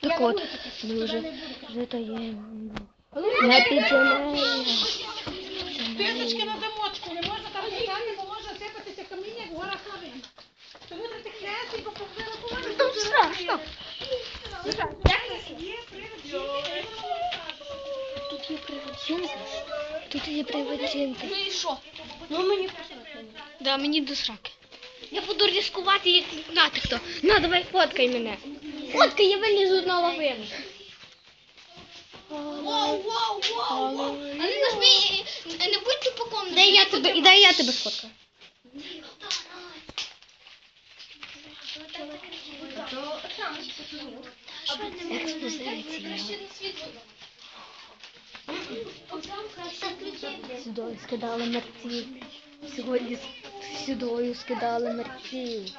Так от, ми вже житаємо на підземелля. Писочки на замочку, не можна там писати, бо може сипатися каміння, як гора славина. Тому треба тихнесенько повзирати. Там страшно. Є привід. Тут є привидінка. Тут є привидінка. Ну і що? Ну мені Да, мені до сраки. Я буду ризикувати як знати хто. На, давай фоткай мене. Фоткай, я вилізу на лавину. Воу, воу, воу. А не нажми, е, не будь тупаком. Дай я тебе, дай я тебе сфоткаю. Сюдою скидали мерців. Сьогодні сюдою скидали мерців.